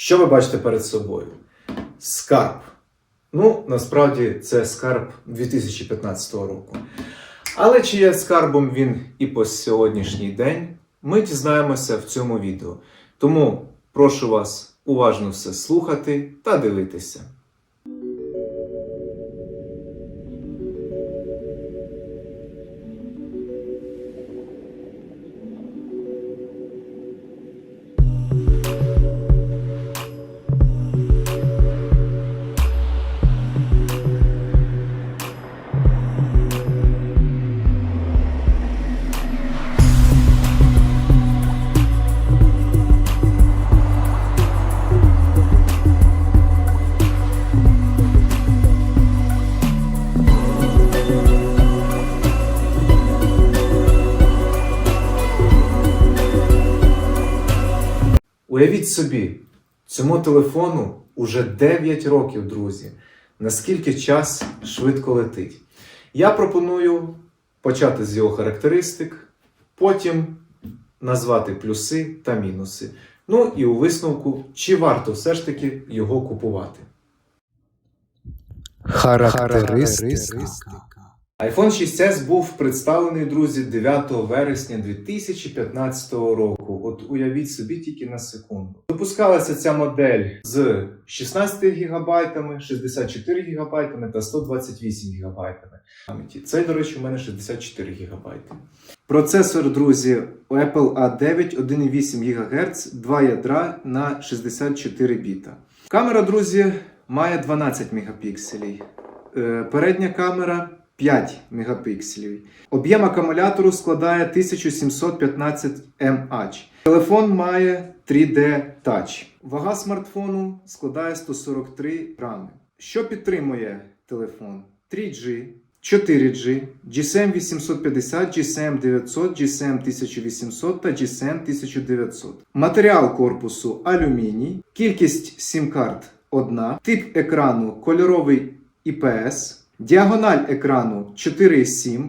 Що ви бачите перед собою? Скарб. Ну, насправді це скарб 2015 року. Але чи є скарбом він і по сьогоднішній день, ми дізнаємося в цьому відео. Тому прошу вас уважно все слухати та дивитися. Уявіть собі, цьому телефону уже 9 років, друзі. Наскільки час швидко летить. Я пропоную почати з його характеристик, потім назвати плюси та мінуси. Ну і у висновку, чи варто все ж таки його купувати. Характеристика. iPhone 6s був представлений, друзі, 9 вересня 2015 року. От уявіть собі тільки на секунду. Випускалася ця модель з 16 ГБ, 64 ГБ та 128 ГБ. Цей, до речі, у мене 64 ГБ. Процесор, друзі, Apple A9 1,8 ГГц, 2 ядра на 64 біта. Камера, друзі, має 12 мегапікселів. Е, Передня камера 5 мегапікселів. Об'єм акумулятору складає 1715 мАч. Телефон має 3D Touch. Вага смартфону складає 143 грами. Що підтримує телефон? 3G, 4G, GSM 850, GSM 900, GSM 1800 та GSM 1900. Матеріал корпусу алюміній, кількість сім-карт одна, тип екрану кольоровий IPS, діагональ екрану 4,7,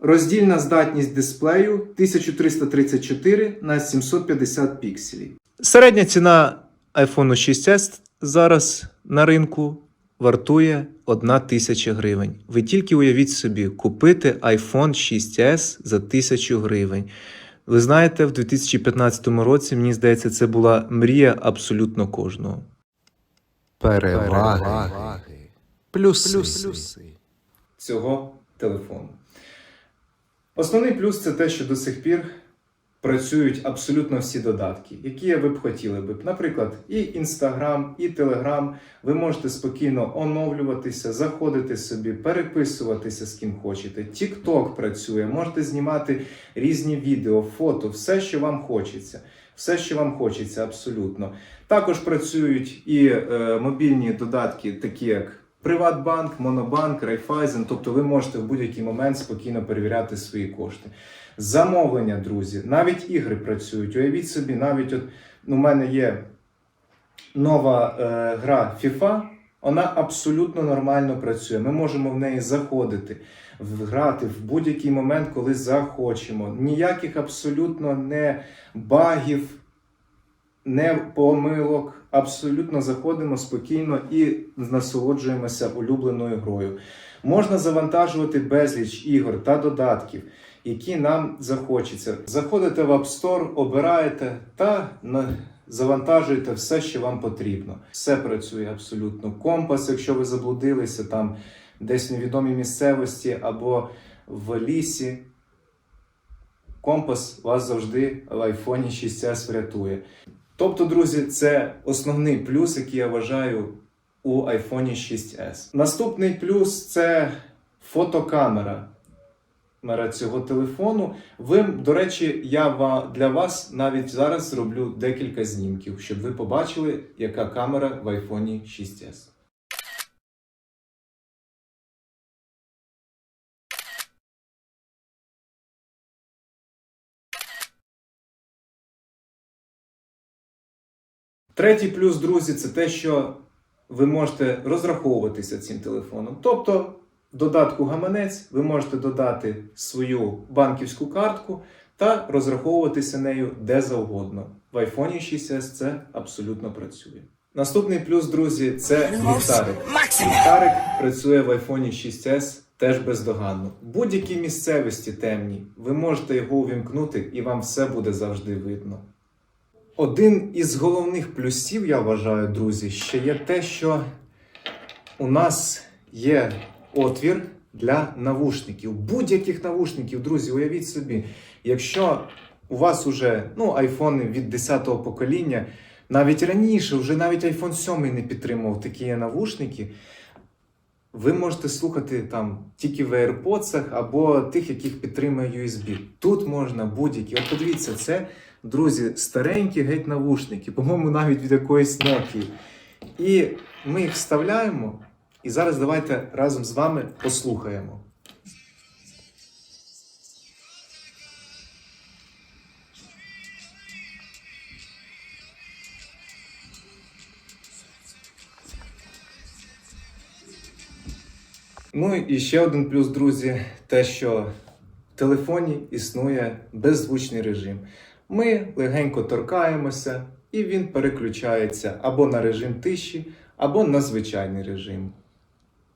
роздільна здатність дисплею 1334 на 750 пікселів. Середня ціна iPhone 6s зараз на ринку вартує 1 тисяча гривень. Ви тільки уявіть собі, купити iPhone 6s за 1000 гривень. Ви знаєте, в 2015 році, мені здається, це була мрія абсолютно кожного. Переваги. Плюси. цього телефону. Основний плюс це те, що до сих пір працюють абсолютно всі додатки, які ви б хотіли би. Наприклад, і Instagram, і Telegram. Ви можете спокійно оновлюватися, заходити собі, переписуватися з ким хочете. TikTok працює, можете знімати різні відео, фото, все, що вам хочеться. Все, що вам хочеться, абсолютно. Також працюють і е, мобільні додатки, такі як Приватбанк, Монобанк, Райфайзен, тобто ви можете в будь-який момент спокійно перевіряти свої кошти. Замовлення, друзі, навіть ігри працюють. Уявіть собі, навіть от ну, у мене є нова е, гра FIFA, вона абсолютно нормально працює. Ми можемо в неї заходити, грати в будь-який момент, коли захочемо. Ніяких абсолютно не багів, не помилок. Абсолютно заходимо спокійно і насолоджуємося улюбленою грою. Можна завантажувати безліч ігор та додатків, які нам захочеться. Заходите в App Store, обираєте та завантажуєте все, що вам потрібно. Все працює абсолютно. Компас, якщо ви заблудилися там десь в невідомій місцевості або в лісі. Компас вас завжди в iPhone 6s врятує. Тобто, друзі, це основний плюс, який я вважаю у iPhone 6s. Наступний плюс це фотокамера камера цього телефону. Ви, до речі, я для вас навіть зараз зроблю декілька знімків, щоб ви побачили, яка камера в iPhone 6s. Третій плюс, друзі, це те, що ви можете розраховуватися цим телефоном. Тобто, в додатку гаманець ви можете додати свою банківську картку та розраховуватися нею де завгодно. В iPhone 6s це абсолютно працює. Наступний плюс, друзі, це ліхтарик. Ліхтарик працює в iPhone 6s теж бездоганно. Будь-якій місцевості темній ви можете його увімкнути і вам все буде завжди видно. Один із головних плюсів, я вважаю, друзі, ще є те, що у нас є отвір для навушників. Будь-яких навушників, друзі, уявіть собі, якщо у вас уже ну, айфони від 10-го покоління, навіть раніше, вже навіть iPhone 7 не підтримував такі навушники. Ви можете слухати там тільки в AirPods або тих, яких підтримує USB. Тут можна будь-які. От подивіться, це, друзі, старенькі геть навушники, по-моєму, навіть від якоїсь Nokia. І ми їх вставляємо. І зараз давайте разом з вами послухаємо. Ну і ще один плюс, друзі, те, що в телефоні існує беззвучний режим. Ми легенько торкаємося, і він переключається або на режим тиші, або на звичайний режим.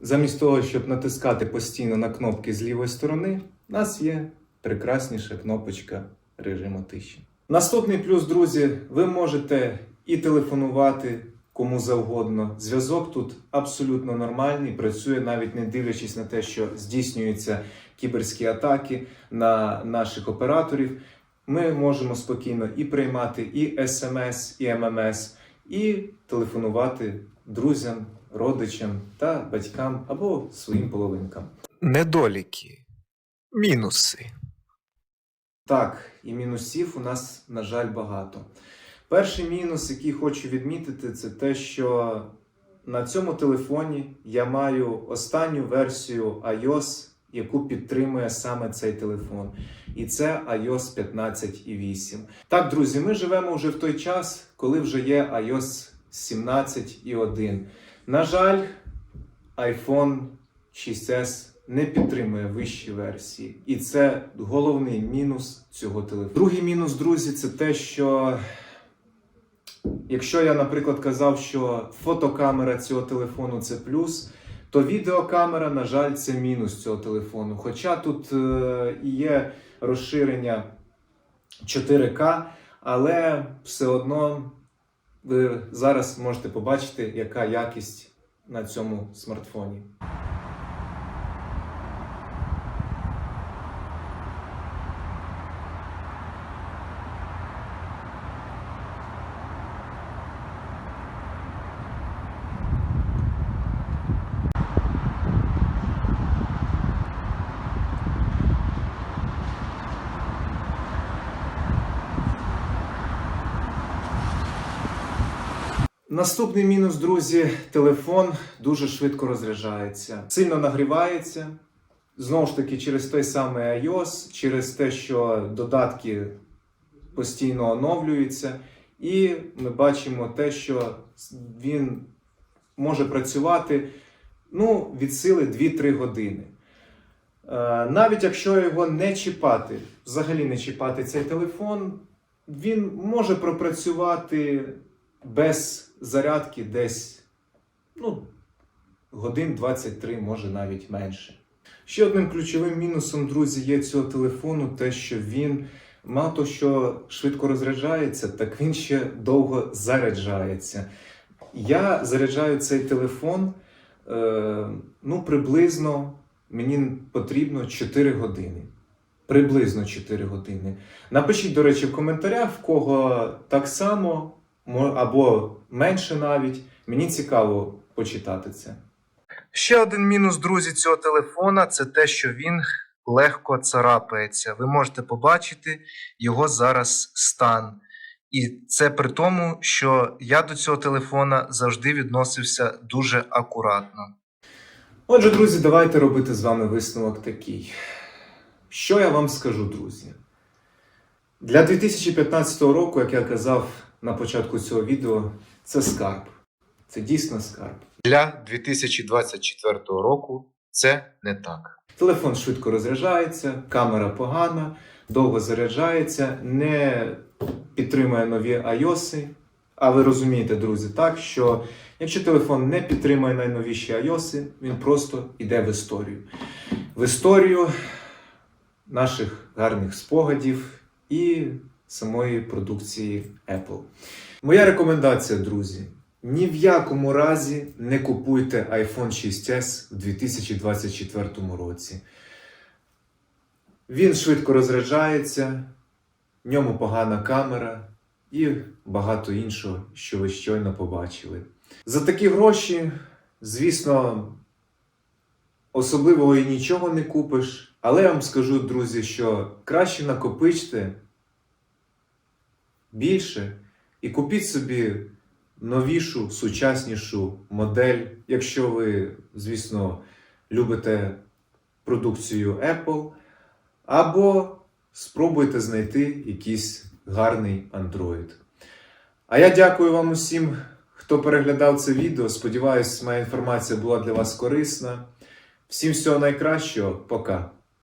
Замість того, щоб натискати постійно на кнопки з лівої сторони, у нас є прекрасніша кнопочка режиму тиші. Наступний плюс, друзі, ви можете і телефонувати кому завгодно. Зв'язок тут абсолютно нормальний, працює навіть не дивлячись на те, що здійснюються кіберські атаки на наших операторів. Ми можемо спокійно і приймати і смс, і ММС, і телефонувати друзям, родичам та батькам або своїм половинкам. Недоліки. Мінуси. Так, і мінусів у нас, на жаль, багато. Перший мінус, який хочу відмітити, це те, що на цьому телефоні я маю останню версію iOS, яку підтримує саме цей телефон. І це iOS 15.8. Так, друзі, ми живемо вже в той час, коли вже є iOS 17.1. На жаль, iPhone 6s не підтримує вищі версії. І це головний мінус цього телефону. Другий мінус, друзі, це те, що якщо я, наприклад, казав, що фотокамера цього телефону це плюс, то відеокамера, на жаль, це мінус цього телефону. Хоча тут е, є розширення 4К, але все одно ви зараз можете побачити, яка якість на цьому смартфоні. Наступний мінус, друзі, телефон дуже швидко розряджається, сильно нагрівається. Знову ж таки, через той самий iOS, через те, що додатки постійно оновлюються, і ми бачимо те, що він може працювати ну, від сили 2-3 години. Е, Навіть якщо його не чіпати, взагалі не чіпати цей телефон, він може пропрацювати без зарядки десь ну, годин 23, може навіть менше. Ще одним ключовим мінусом, друзі, є цього телефону те, що він мало що швидко розряджається, так він ще довго заряджається. Я заряджаю цей телефон е, ну, приблизно мені потрібно 4 години. Приблизно 4 години. Напишіть, до речі, в коментарях, в кого так само мо- або менше навіть. Мені цікаво почитати це. Ще один мінус, друзі, цього телефона це те, що він легко царапається. Ви можете побачити його зараз стан. І це при тому, що я до цього телефона завжди відносився дуже акуратно. Отже, друзі, давайте робити з вами висновок такий. Що я вам скажу, друзі? Для 2015 року, як я казав на початку цього відео, це скарб. Це дійсно скарб. Для 2024 року це не так. Телефон швидко розряджається, камера погана, довго заряджається, не підтримує нові iOS. А ви розумієте, друзі, так, що якщо телефон не підтримує найновіші iOS, він просто йде в історію. В історію наших гарних спогадів і самої продукції Apple. Моя рекомендація, друзі: ні в якому разі не купуйте iPhone 6s в 2024 році. Він швидко розряджається, в ньому погана камера і багато іншого, що ви щойно побачили. За такі гроші, звісно, особливого і нічого не купиш. Але я вам скажу, друзі, що краще накопичте більше і купіть собі новішу, сучаснішу модель, якщо ви, звісно, любите продукцію Apple, або спробуйте знайти якийсь гарний Android. А я дякую вам усім, хто переглядав це відео. Сподіваюсь, моя інформація була для вас корисна. Всім всього найкращого, пока!